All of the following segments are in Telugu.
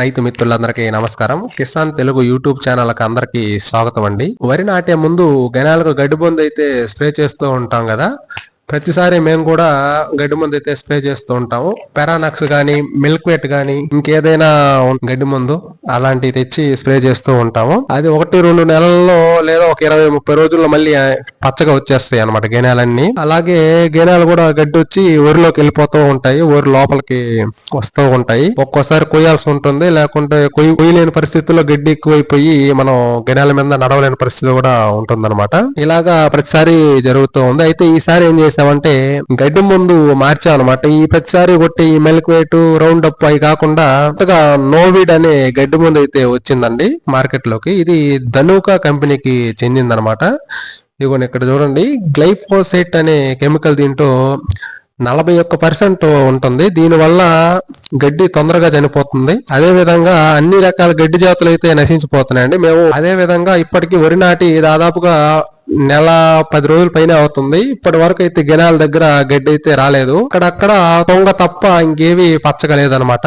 రైతు మిత్రులందరికీ నమస్కారం. కిసాన్ తెలుగు యూట్యూబ్ ఛానల్కి అందరికీ స్వాగతం అండి. వరి నాటే ముందు గణాలకు గడ్డి బొందు అయితే స్ప్రే చేస్తూ ఉంటాం కదా. ప్రతిసారి మేము కూడా గడ్డి మందు అయితే స్ప్రే చేస్తూ ఉంటాము. పెరానాక్స్ కానీ మిల్క్ వెట్ కానీ ఇంకేదైనా గడ్డి మందు అలాంటివి తెచ్చి స్ప్రే చేస్తూ ఉంటాము. అది ఒకటి రెండు నెలల్లో లేదా ఒక ఇరవై ముప్పై రోజుల్లో మళ్ళీ పచ్చగా వచ్చేస్తాయి అనమాట గేనాలన్నీ అలాగే గేనాలు కూడా గడ్డి వచ్చి ఊరిలోకి వెళ్ళిపోతూ ఉంటాయి. ఊరి లోపలికి వస్తూ ఉంటాయి. ఒక్కోసారి కొయ్యాల్సి ఉంటుంది. లేకుంటే కొయ్యి కొయ్యలేని పరిస్థితుల్లో గడ్డి ఎక్కువైపోయి మనం గనాల మీద నడవలేని పరిస్థితి కూడా ఉంటుంది ఇలాగా ప్రతిసారి జరుగుతూ ఉంది. అయితే ఈసారి ఏం చేశారు చేసామంటే గడ్డి ముందు మార్చాం అనమాట ఈ ప్రతిసారి కొట్టి ఈ మెల్క్ వేట్ రౌండ్ అప్ అవి కాకుండా కొత్తగా నోవిడ్ అనే గడ్డి ముందు అయితే వచ్చిందండి మార్కెట్లోకి ఇది ధనుకా కంపెనీకి చెందిందనమాట ఇదిగోండి ఇక్కడ చూడండి. గ్లైఫోసైట్ అనే కెమికల్ దీంట్లో నలభై ఒక్క పర్సెంట్ ఉంటుంది. దీనివల్ల గడ్డి తొందరగా చనిపోతుంది. అదే విధంగా అన్ని రకాల గడ్డి జాతులు అయితే నశించిపోతున్నాయండి. మేము అదే విధంగా ఇప్పటికీ వరి నాటి దాదాపుగా నెల పది రోజుల పైన అవుతుంది. ఇప్పటి వరకు అయితే గినాల దగ్గర గడ్డి అయితే రాలేదు. అక్కడక్కడ తొంగ తప్ప ఇంకేవి పచ్చగా లేదనమాట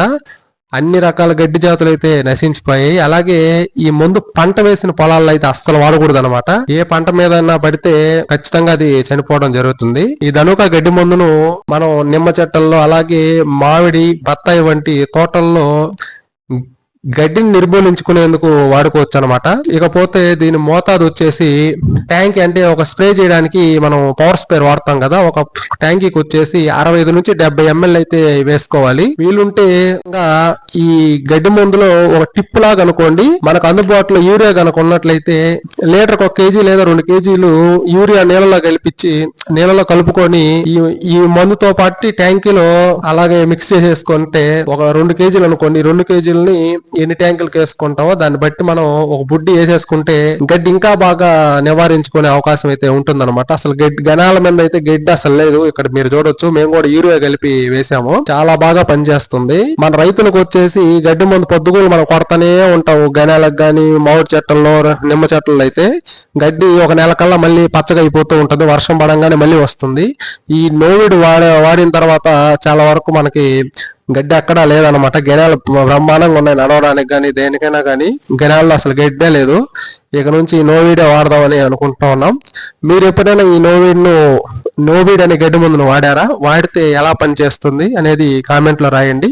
అన్ని రకాల గడ్డి జాతులు అయితే నశించిపోయాయి. అలాగే ఈ ముందు పంట వేసిన పొలాల్లో అయితే అస్సలు వాడకూడదు అనమాట ఏ పంట మీద పడితే ఖచ్చితంగా అది చనిపోవడం జరుగుతుంది. ఈ ధనుక గడ్డి మందును మనం నిమ్మ చెట్టల్లో అలాగే మామిడి బత్తాయి వంటి తోటల్లో గడ్డిని నిర్మూలించుకునేందుకు వాడుకోవచ్చు అనమాట ఇకపోతే దీని మోతాదు వచ్చేసి ట్యాంక్ అంటే ఒక స్ప్రే చేయడానికి మనం పవర్ స్ప్రే వాడతాం కదా ఒక ట్యాంకీకి వచ్చేసి అరవై ఐదు నుంచి డెబ్బై ఎంఎల్ అయితే వేసుకోవాలి. వీలుంటే ఈ గడ్డి మందులో ఒక టిప్ లాగా అనుకోండి మనకు అందుబాటులో యూరియా కనుక ఉన్నట్లయితే లీటర్ ఒక కేజీ లేదా రెండు కేజీలు యూరియా నీళ్ళలో కలిపించి నీళ్ళలో కలుపుకొని ఈ ఈ మందుతో పాటు ట్యాంకీలో అలాగే మిక్స్ చేసేసుకుంటే ఒక రెండు కేజీలు అనుకోండి రెండు కేజీలని ఎన్ని ట్యాంకులకు వేసుకుంటామో దాన్ని బట్టి మనం ఒక బుడ్డి వేసేసుకుంటే గడ్డి ఇంకా బాగా నివారించుకునే అవకాశం అయితే ఉంటుందన్నమాట. అసలు గడ్డి గణాల మీద అయితే గడ్డి అసలు లేదు. ఇక్కడ మీరు చూడొచ్చు. మేము కూడా యూరియా కలిపి వేసాము. చాలా బాగా పనిచేస్తుంది. మన రైతులకు వచ్చేసి గడ్డి ముందు పొద్దుగోలు మనం కొడతానే ఉంటాము. గణాలకు కానీ మామిడి చెట్లలో నిమ్మ చెట్లలో అయితే గడ్డి ఒక నెల కల్లా మళ్ళీ పచ్చగా అయిపోతూ ఉంటుంది. వర్షం పడంగానే మళ్ళీ వస్తుంది. ఈ నోవిడ్ వాడే వాడిన తర్వాత చాలా వరకు మనకి గడ్డి అక్కడ లేదనమాట గెనాలు బ్రహ్మాండంగా ఉన్నాయి నడవడానికి కానీ దేనికైనా కానీ గెనాల్లో అసలు గడ్డే లేదు. ఇక నుంచి నోవీడే వాడదామని అనుకుంటా ఉన్నాం. మీరు ఎప్పుడైనా ఈ నోవీడ్ను నోవీడ్ అనే గడ్డి ముందును వాడారా? వాడితే ఎలా పనిచేస్తుంది అనేది కామెంట్లో రాయండి.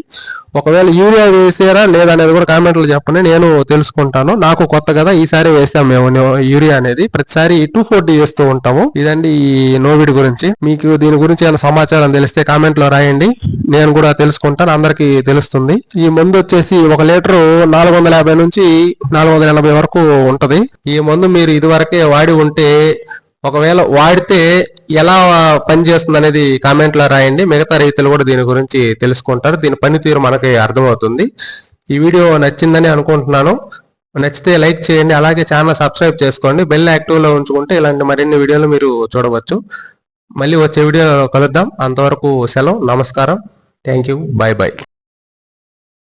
ఒకవేళ యూరియా వేసారా లేదా అనేది కూడా కామెంట్లో చెప్పండి. నేను తెలుసుకుంటాను. నాకు కొత్త కదా ఈసారి వేసాం మేము యూరియా అనేది. ప్రతిసారి టూ ఫోర్టీ వేస్తూ ఉంటాము. ఇదండి ఈ నోవిడ్ గురించి. మీకు దీని గురించి ఏమైనా సమాచారం తెలిస్తే కామెంట్లో రాయండి. నేను కూడా తెలుసుకుంటాను. అందరికి తెలుస్తుంది. ఈ మందు వచ్చేసి ఒక లీటరు నాలుగు వందల యాభై నుంచి నాలుగు వందల ఎనభై వరకు ఉంటది. ఈ మందు మీరు ఇదివరకే వాడి ఉంటే ఒకవేళ వాడితే ఎలా పనిచేస్తుంది అనేది కామెంట్లో రాయండి. మిగతా రైతులు కూడా దీని గురించి తెలుసుకుంటారు. దీని పనితీరు మనకి అర్థమవుతుంది. ఈ వీడియో నచ్చిందని అనుకుంటున్నాను. నచ్చితే లైక్ చేయండి. అలాగే ఛానల్ సబ్స్క్రైబ్ చేసుకోండి. బెల్ యాక్టివ్లో ఉంచుకుంటే ఇలాంటి మరిన్ని వీడియోలు మీరు చూడవచ్చు. మళ్ళీ వచ్చే వీడియో కలుద్దాం. అంతవరకు సెలవు. నమస్కారం. Thank you bye bye